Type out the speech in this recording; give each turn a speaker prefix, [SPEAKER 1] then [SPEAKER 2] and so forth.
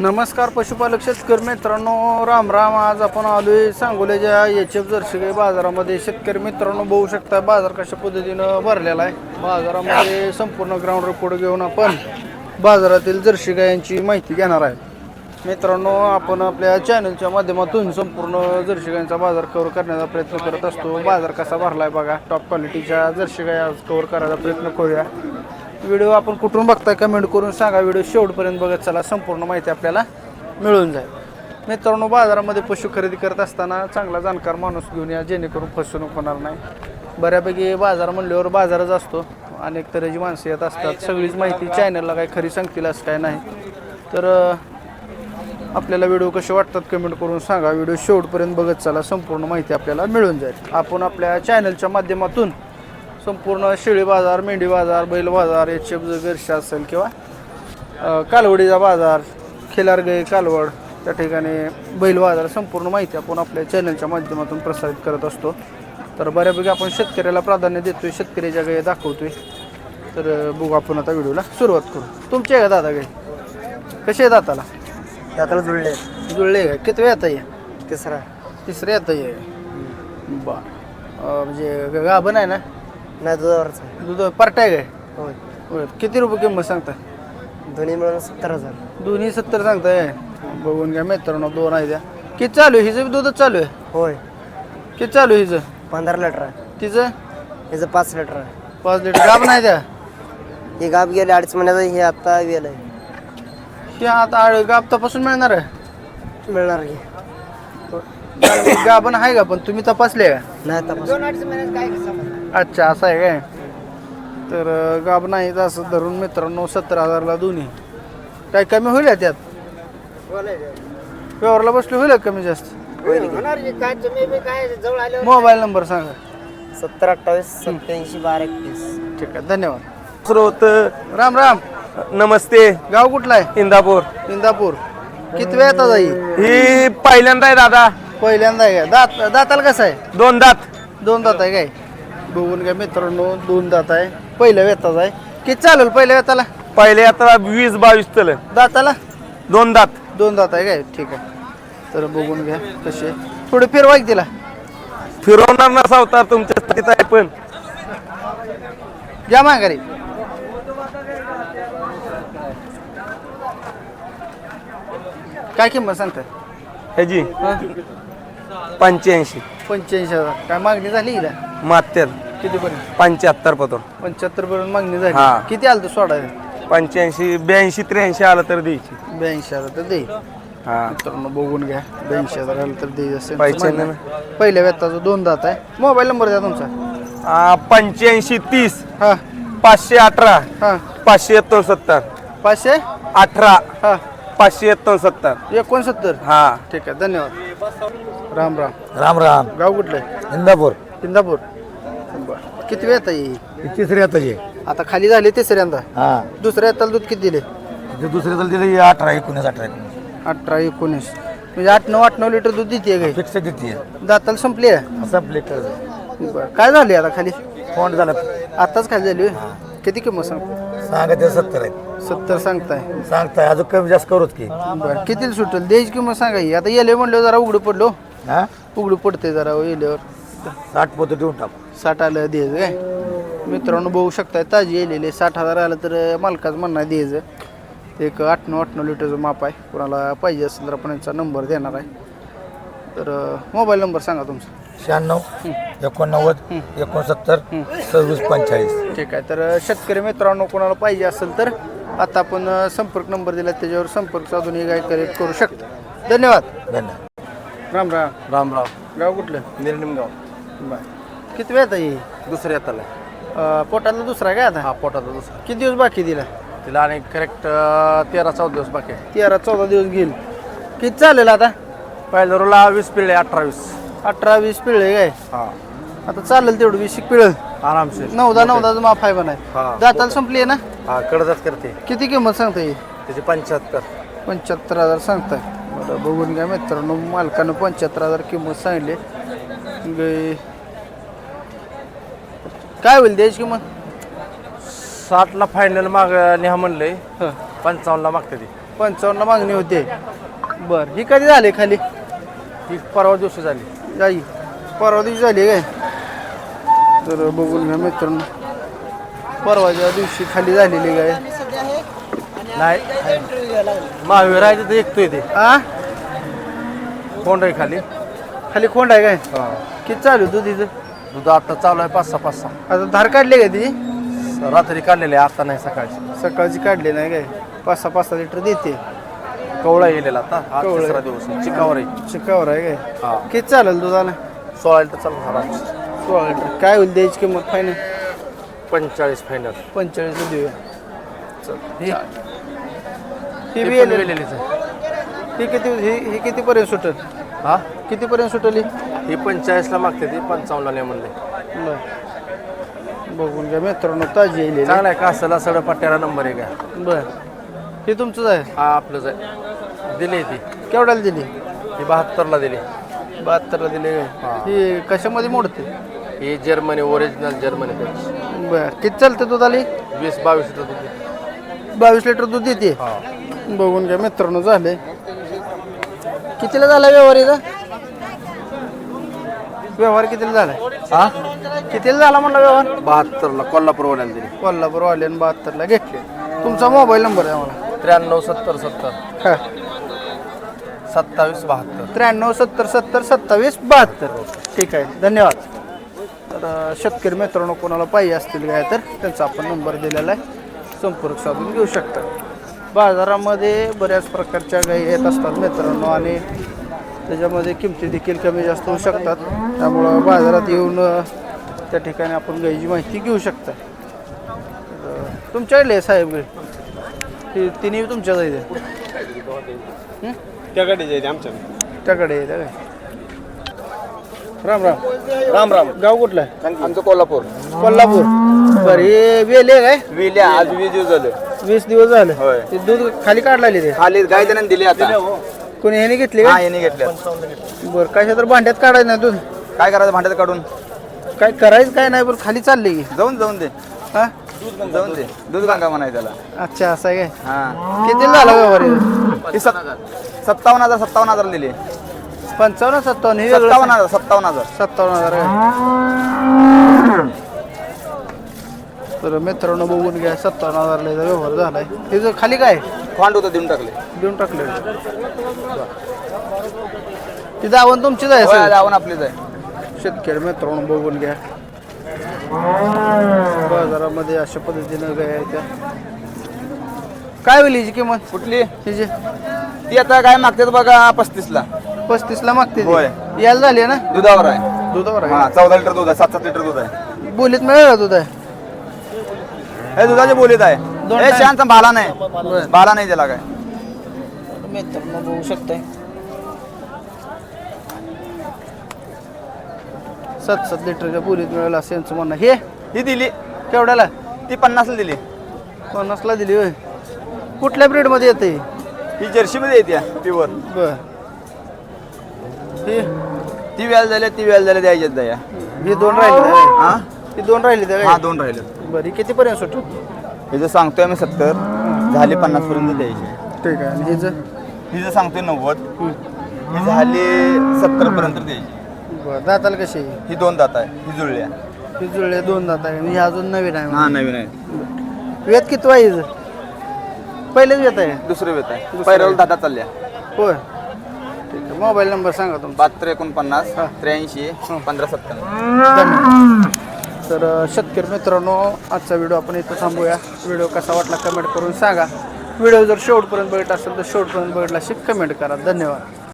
[SPEAKER 1] नमस्कार पशुपालक शेतकरी मित्रांनो राम राम. आज आपण आलोय सांगोल्याच्या एच एफ जर्सी गाई बाजारामध्ये. शेतकरी मित्रांनो बघू शकता बाजार कशा पद्धतीनं भरलेला आहे. बाजारामध्ये संपूर्ण ग्राउंड रिपोर्ट घेऊन आपण बाजारातील जर्सी गायांची माहिती घेणार आहे. मित्रांनो आपण आपल्या चॅनलच्या माध्यमातून संपूर्ण जर्सी गायांचा बाजार कव्हर करण्याचा प्रयत्न करत असतो. बाजार कसा भरला आहे बघा. टॉप क्वालिटीच्या जर्सी गाय आज कव्हर करायचा प्रयत्न करूया. व्हिडिओ आपण कुठून बघताय कमेंट करून सांगा. व्हिडिओ शेवटपर्यंत बघत चला. संपूर्ण माहिती आपल्याला मिळून जाईल. मित्रांनो बाजारामध्ये पशु खरेदी करत असताना चांगला जाणकार माणूस घेऊन या जेणेकरून फसवणूक होणार नाही. बऱ्यापैकी बाजार म्हणल्यावर बाजारच असतो. अनेक तऱ्हेची माणसं येत असतात. सगळीच माहिती चॅनलला काही खरी सांगतील असं काय नाही. तर आपल्याला व्हिडिओ कसे वाटतात कमेंट करून सांगा. व्हिडिओ शेवटपर्यंत बघत चला. संपूर्ण माहिती आपल्याला मिळून जाईल. आपण आपल्या चॅनलच्या माध्यमातून संपूर्ण शेळी बाजार मेंढी बाजार बैल बाजार एफ गरशा असेल किंवा कालवडीचा बाजार खिलारगई कालवड त्या ठिकाणी बैल बाजार संपूर्ण माहिती आपण आपल्या चॅनलच्या माध्यमातून प्रसारित करत असतो. तर बऱ्यापैकी आपण शेतकऱ्याला प्राधान्य देतोय शेतकऱ्याच्या गाई दाखवतोय. तर बघू आपण आता व्हिडिओला सुरुवात करू. तुमची आहे का दादा गाई? कशी आहे दाताला?
[SPEAKER 2] दाताला जुळले
[SPEAKER 1] जुळले का? किती येता ये
[SPEAKER 2] तिसरा.
[SPEAKER 1] तिसरे येता ये बर. म्हणजे गाभण आहे ना?
[SPEAKER 2] नाही दुधावरचा
[SPEAKER 1] दूध पार्ट आहे काय?
[SPEAKER 2] होय.
[SPEAKER 1] किती रुपये किंमत सांगता
[SPEAKER 2] दोन्ही मिळून सत्तर हजार.
[SPEAKER 1] दोन्ही सत्तर सांगताय बघून घ्या मित्रांनो दोन आहे द्या किती चालू आहे? हिचं बी दूधच चालू आहे?
[SPEAKER 2] होय.
[SPEAKER 1] किती चालू आहे हिचं?
[SPEAKER 2] पंधरा लिटर आहे.
[SPEAKER 1] तिचं?
[SPEAKER 2] हिचं पाच लिटर आहे.
[SPEAKER 1] पाच लिटर. गाब नाही द्या
[SPEAKER 2] ही गाप गेले अडीच महिन्याचं हे आता वेल आहे.
[SPEAKER 1] ही आता आळ- गाब तपासून मिळणार आहे?
[SPEAKER 2] मिळणार की.
[SPEAKER 1] गाभण आहे का? पण तुम्ही तपासले का
[SPEAKER 2] नाही तपास
[SPEAKER 1] अच्छा असं आहे काय? तर अं, गाब नाही असं धरून मित्रांनो सत्तर हजारला दोन्ही. काय कमी होईल का त्यात? व्यवहारला बसले होईल का कमी जास्त?
[SPEAKER 2] काय तुम्ही बी काय जवळ आले
[SPEAKER 1] मोबाईल नंबर सांगा.
[SPEAKER 2] सत्तर अठ्ठावीस सत्याऐंशी बारा एकतीस.
[SPEAKER 1] ठीक आहे धन्यवाद.
[SPEAKER 3] स्रोत
[SPEAKER 1] राम राम.
[SPEAKER 3] नमस्ते.
[SPEAKER 1] गाव कुठला आहे?
[SPEAKER 3] इंदापूर.
[SPEAKER 1] इंदापूर. किती वेळ येतात आई?
[SPEAKER 3] ही पहिल्यांदा आहे दादा.
[SPEAKER 1] पहिल्यांदा आहे. का दात दाताला कसं आहे?
[SPEAKER 3] दोन दात.
[SPEAKER 1] दोन दात आहे काय? बघून घ्या मित्रांनो दोन दात आहे. पहिल्या वेताचा आहे. किती चालेल पहिल्या वेताला
[SPEAKER 3] पहिले आता वीस बावीस चल
[SPEAKER 1] दाताला?
[SPEAKER 3] दोन दात.
[SPEAKER 1] दोन दात आहे काय? ठीक आहे. तर बघून घ्या कसे थोडे फिरवा की तिला.
[SPEAKER 3] फिरवणार ना सावतार तुमच्या आहे पण.
[SPEAKER 1] या माघारी. काय किंमत सांगताय?
[SPEAKER 3] ह्याची.
[SPEAKER 1] हा?
[SPEAKER 3] पंच्याऐंशी.
[SPEAKER 1] पंच्याऐंशी हजार. काय मागणी झाली का
[SPEAKER 3] मात्तर
[SPEAKER 1] कितीपर्यंत?
[SPEAKER 3] पंच्याहत्तर पतो.
[SPEAKER 1] पंच्याहत्तर पर्यंत मागणी झाली.
[SPEAKER 3] हा.
[SPEAKER 1] किती आलं तर सोडायचं
[SPEAKER 3] पंच्याऐंशी ब्याऐंशी त्र्याऐंशी आलं तर द्यायची.
[SPEAKER 1] ब्याऐंशी हजार तर दे.
[SPEAKER 3] हा.
[SPEAKER 1] मित्रांनो बघून घ्या. ब्याऐंशी हजार आलं तर दे असेल.
[SPEAKER 3] ना.
[SPEAKER 1] पहिल्या व्यताचं दोन दात आहे. मोबाईल नंबर द्या तुमचा.
[SPEAKER 3] आ, पंच्याऐंशी तीस.
[SPEAKER 1] हा.
[SPEAKER 3] पाचशे अठरा.
[SPEAKER 1] हा.
[SPEAKER 3] पाचशे एकोणसत्तर.
[SPEAKER 1] पाचशे?
[SPEAKER 3] अठरा.
[SPEAKER 1] हा.
[SPEAKER 3] पाचशे एकोणसत्तर.
[SPEAKER 1] एकोणसत्तर.
[SPEAKER 3] हा.
[SPEAKER 1] ठीक आहे धन्यवाद. राम राम.
[SPEAKER 4] राम राम.
[SPEAKER 1] गाव कुठलं? आहे
[SPEAKER 4] इंदापूर.
[SPEAKER 1] इंदापूर. बरं. किती वेळ येईल
[SPEAKER 4] तिसरी आता ये
[SPEAKER 1] आता खाली झाली तिसऱ्यांदा
[SPEAKER 4] हा.
[SPEAKER 1] दुसऱ्या येताला दूध किती दिले?
[SPEAKER 4] ते दुसरी दिलं अठरा एकोणीस अठरा एकोणीस.
[SPEAKER 1] अठरा एकोणीस. म्हणजे आठ नऊ आठ नऊ लिटर दूध देते गाई
[SPEAKER 4] फिक्स देते
[SPEAKER 1] दाताला संपली आहे?
[SPEAKER 4] असं प्लेट
[SPEAKER 1] बरं. काय झाली आता खाली?
[SPEAKER 4] फोन झाला.
[SPEAKER 1] आताच खाली झाली होय? किती किंमत सांग
[SPEAKER 4] सांगा ते सत्तर आहेत.
[SPEAKER 1] सत्तर सांगताय.
[SPEAKER 4] सांगताय अजून कमी जास्त करूच की.
[SPEAKER 1] बरं किती सुटेल? द्यायची किंमत सांगा ही. आता येले म्हणलं जरा उघडं पडलो
[SPEAKER 4] हा.
[SPEAKER 1] उघडं पडते जरा येल्यावर.
[SPEAKER 4] साठ पोतं देऊन टाकू.
[SPEAKER 1] साठ आलं द्यायचं काय? मित्रांनो बघू शकताय ताजी येलेले साठ हजार आलं तर मालकाचं म्हणणं द्यायचं. एक आठ नऊ आठ नऊ लिटरचं माप आहे. कोणाला पाहिजे असेल तर आपण यांचा नंबर देणार आहे. तर मोबाईल नंबर सांगा तुमचा.
[SPEAKER 4] शहाण्णव एकोणनव्वद एकोणसत्तर सव्वीस पंचेचाळीस.
[SPEAKER 1] ठीक आहे. तर शेतकरी मित्रांनो कोणाला पाहिजे असेल तर आता आपण अ, संपर्क नंबर दिला त्याच्यावर संपर्क साधून ही गाय खरेदी करू शकता. धन्यवाद.
[SPEAKER 4] धन्यवाद.
[SPEAKER 1] राम राम.
[SPEAKER 3] राम राम
[SPEAKER 1] गाव कुठलं?
[SPEAKER 3] निर्निमगाव.
[SPEAKER 1] बरं. किती वेळ येईल
[SPEAKER 3] दुसऱ्या त्याला
[SPEAKER 1] पोटातला दुसरा आहे काय आता?
[SPEAKER 3] हा पोटाचा दुसरा.
[SPEAKER 1] किती दिवस बाकी दिला
[SPEAKER 3] तिला? आणि करेक्ट तेरा चौदा दिवस बाकी आहे.
[SPEAKER 1] तेरा चौदा दिवस घेईल. किती चालेल आता?
[SPEAKER 3] पहिल्या रोला वीस पिढे अठरा वीस.
[SPEAKER 1] अठरा वीस पिळे काय?
[SPEAKER 3] हा.
[SPEAKER 1] आता चालेल तेवढं वीस पिळ
[SPEAKER 3] आरामशीर.
[SPEAKER 1] नऊदा नऊदाचं माफ आहे. बनाय
[SPEAKER 3] हा.
[SPEAKER 1] दाताला संपली आहे ना?
[SPEAKER 3] हा कडदाच करते.
[SPEAKER 1] किती किंमत सांगता येईल
[SPEAKER 3] त्याचे पंच्याहत्तर.
[SPEAKER 1] पंच्याहत्तर हजार सांगताय. बरं बघून घ्या मित्रांनो मालकानं पंच्याहत्तर हजार किंमत सांगली काय होईल द्यायची किंमत?
[SPEAKER 3] साठला फायनल माग न्या म्हणलंय. पंचावन्नला मागते ती.
[SPEAKER 1] पंचावन्न मागणी होते. बर ही कधी झाली खाली?
[SPEAKER 3] ही परवा दिवशी झाली.
[SPEAKER 1] जाई. परवा दिवशी झाली काय? तर बघून घ्या मित्रांनो. परवाच्या दिवशी खाली झालेली काय?
[SPEAKER 3] नाही. महावीर आहे तिथे एकतोय ते.
[SPEAKER 1] आ?
[SPEAKER 3] कोंड आहे खाली.
[SPEAKER 1] खाली खोंड आहे काय किती चालू तू तिथं
[SPEAKER 3] दूध आता चालू आहे पाच सहा पाच सहा.
[SPEAKER 1] आता धार काढली का ती?
[SPEAKER 3] रात्री काढलेले आहे आता नाही सकाळची.
[SPEAKER 1] सकाळची काढली नाही काय? पाच सहा पाच सहा लिटर देते.
[SPEAKER 3] कवळा गेलेला आता. हा
[SPEAKER 1] कवळा.
[SPEAKER 3] तिसरा दिवस आहे. चिकावर आहे.
[SPEAKER 1] चिकावर आहे काय?
[SPEAKER 3] हा.
[SPEAKER 1] किती चालेल दुधाला?
[SPEAKER 3] सोळा लिटर चालू झाला.
[SPEAKER 1] सोळा लिटर. काय होईल द्यायची किंमत फायनल
[SPEAKER 3] पंचेचाळीस फायनल
[SPEAKER 1] पंचेचाळीस देऊया. ही ही बी येलेली.
[SPEAKER 3] आहे.
[SPEAKER 1] ही किती ही ही कितीपर्यंत सुटेल?
[SPEAKER 3] हा?
[SPEAKER 1] कितीपर्यंत सुटेल?
[SPEAKER 3] ही पंचेचाळीसला मागते ती पंचावन्नला नाही म्हणले.
[SPEAKER 1] बर. बघून घ्या मित्रांनो ताजी येईल.
[SPEAKER 3] चांगला आहे कासाला सड पट्ट्याला नंबर आहे का?
[SPEAKER 1] बर. हे तुमचंच आहे?
[SPEAKER 3] हा आपलंच आहे. दिली ती.
[SPEAKER 1] केवढ्याला दिली?
[SPEAKER 3] ही बहात्तरला दिली.
[SPEAKER 1] बहात्तरला दिले
[SPEAKER 3] हा.
[SPEAKER 1] ही कशामध्ये मोडते?
[SPEAKER 3] ही जर्मनी ओरिजिनल जर्मनी
[SPEAKER 1] बर. किती चालते दुधाली
[SPEAKER 3] वीस बावीस लिटर दूध देते.
[SPEAKER 1] बावीस लिटर दूध देते?
[SPEAKER 3] हा.
[SPEAKER 1] बघून घ्या मित्रांनो झाले. कितीला झाला व्यवहारीचा व्यवहार कितीला झाला?
[SPEAKER 3] हा?
[SPEAKER 1] कितीला झाला म्हणला व्यवहार?
[SPEAKER 3] बहात्तरला कोल्हापूरवाल्याला दिली.
[SPEAKER 1] कोल्हापूर वाल्यानं बहात्तरला घेतले. तुमचा मोबाईल नंबर आहे मला
[SPEAKER 3] त्र्याण्णव सत्तर सत्तर.
[SPEAKER 1] हा.
[SPEAKER 3] सत्तावीस बहात्तर.
[SPEAKER 1] त्र्याण्णव सत्तर सत्तर सत्तावीस बहात्तर. ठीक आहे. धन्यवाद. तर शेतकरी मित्रांनो कोणाला पाहिजे असतील काय तर त्यांचा आपण नंबर दिलेला आहे. संपर्क साधून घेऊ शकता. बाजारामध्ये बऱ्याच प्रकारच्या गायी येत असतात मित्रांनो आणि त्याच्यामध्ये किमती देखील कमी जास्त होऊ शकतात. त्यामुळं बाजारात येऊन त्या ठिकाणी आपण गायीची माहिती घेऊ शकता. तुमच्याकडले आहे साहेब गाई? ती तिन्ही तुमच्या जायचे
[SPEAKER 5] त्याकडे जायचे आमच्या
[SPEAKER 1] त्याकडे येतं काय राम राम.
[SPEAKER 5] राम राम.
[SPEAKER 1] गाव कुठलं? आहे
[SPEAKER 5] आमचं कोल्हापूर.
[SPEAKER 1] कोल्हापूर. बरं हे वेले काय?
[SPEAKER 5] विल्या आज वीस दिवस झाले.
[SPEAKER 1] वीस दिवस झाले.
[SPEAKER 5] होय.
[SPEAKER 1] ते दूध खाली काढलेले ते?
[SPEAKER 5] खाली गाय त्यानं दिली आता
[SPEAKER 1] कोणी ह्याने घेतले
[SPEAKER 5] हा याने घेतल्या
[SPEAKER 1] बरं कशा तर भांड्यात काढायचं नाही दूध.
[SPEAKER 5] काय करायचं भांड्यात काढून?
[SPEAKER 1] काय करायचं काय नाही पण खाली चालले की
[SPEAKER 5] जाऊन जाऊन दे.
[SPEAKER 1] हा?
[SPEAKER 5] जाऊन दे. दूध गंगा म्हणायचं त्याला.
[SPEAKER 1] अच्छा असं आहे काय?
[SPEAKER 5] हा.
[SPEAKER 1] किती झाला व्यवहार हे?
[SPEAKER 5] ती सत- सत्तावन्न हजार सत्तावन्न हजार दिली
[SPEAKER 1] पंचावन्न सत्तावन्न हे वेगळं
[SPEAKER 5] सत्तावन्न हजार सत्तावन्न हजार.
[SPEAKER 1] सत्तावन्न हजार आहे. तर मित्रांनो बघून घ्या. सत्तावन्न हजारला याचा व्यवहार झालाय. हे जो खाली काय?
[SPEAKER 5] खांड होतं देऊन टाकले.
[SPEAKER 1] देऊन टाकले. ती दावण तुमचीच आहे
[SPEAKER 5] होय,
[SPEAKER 1] सगळी?
[SPEAKER 5] जाऊन आपलीच आहे.
[SPEAKER 1] शेतकरी मित्रांनो बघून घ्या. बाजारामध्ये अशा पद्धतीनं गाय आहेत त्या. काय होईल हिची किंमत?
[SPEAKER 5] कुठली?
[SPEAKER 1] हिची.
[SPEAKER 5] ती आता काय मागतात बघा पस्तीसला.
[SPEAKER 1] पस्तीसला मागते ती.
[SPEAKER 5] होय.
[SPEAKER 1] यायला झाली ना?
[SPEAKER 5] दुधावर आहे.
[SPEAKER 1] दुधावर
[SPEAKER 5] हा
[SPEAKER 1] आहे
[SPEAKER 5] चौदा लिटर दूध आहे सात सात लिटर दूध आहे.
[SPEAKER 1] बोलीत मिळेल दूध आहे.
[SPEAKER 5] हे दुधाचे बोलीत आहे. हे
[SPEAKER 1] time.
[SPEAKER 5] शांत बाला नाही.
[SPEAKER 1] बरं.
[SPEAKER 5] बाला नाही त्याला काय.
[SPEAKER 1] मित्रांनो बघू शकताय. सात सात लिटरच्या बोलीत मिळेल असं यांचं म्हणणं हे
[SPEAKER 5] ही दिली.
[SPEAKER 1] केवढ्याला?
[SPEAKER 5] ती पन्नासला दिली.
[SPEAKER 1] पन्नासला दिली होय. कुठल्या ब्रीडमध्ये येते?
[SPEAKER 5] ही जर्सी मध्ये येते प्युअर
[SPEAKER 1] बर. ही?
[SPEAKER 5] ती व्याल झाल्या ती व्याल झाल्या द्यायच्यात द्या
[SPEAKER 1] ही दोन राहिली
[SPEAKER 5] हा?
[SPEAKER 1] ही दोन राहिली त्या
[SPEAKER 5] हा
[SPEAKER 1] काय?
[SPEAKER 5] दोन राहिले.
[SPEAKER 1] बरं ही कितीपर्यंत सुटेल?
[SPEAKER 5] हे जर सांगतोय आम्ही सत्तर झाली पन्नास पर्यंत द्यायची.
[SPEAKER 1] ठीक आहे आणि हिचं
[SPEAKER 5] ही जर सांगतोय नव्वद ही झाली सत्तर पर्यंत द्यायची.
[SPEAKER 1] बरं दाताला कशी आहे?
[SPEAKER 5] ही दोन दात आहे ही जुळल्या
[SPEAKER 1] ही जुळले दोन दात आहे आणि ही अजून नवीन आहे.
[SPEAKER 5] हा नवीन आहे.
[SPEAKER 1] वेद किती आहे हिचं? पहिलेच वेत आहे.
[SPEAKER 5] दुसरे वेत आहे. पैरावर दादा चालल्या
[SPEAKER 1] होय. ठीक आहे मोबाईल नंबर सांगा तुमचा.
[SPEAKER 5] बहात्तर एकोणपन्नास. त्र्याऐंशी पंधरा सत्त्याण्णव
[SPEAKER 1] धन्यवाद. तर अ, शेतकरी मित्रांनो आजचा व्हिडिओ आपण इथं थांबूया. व्हिडिओ कसा वाटला कमेंट करून सांगा. व्हिडिओ जर शेवटपर्यंत बघितला असेल तर शेवटपर्यंत बघितला अशी कमेंट करा. धन्यवाद.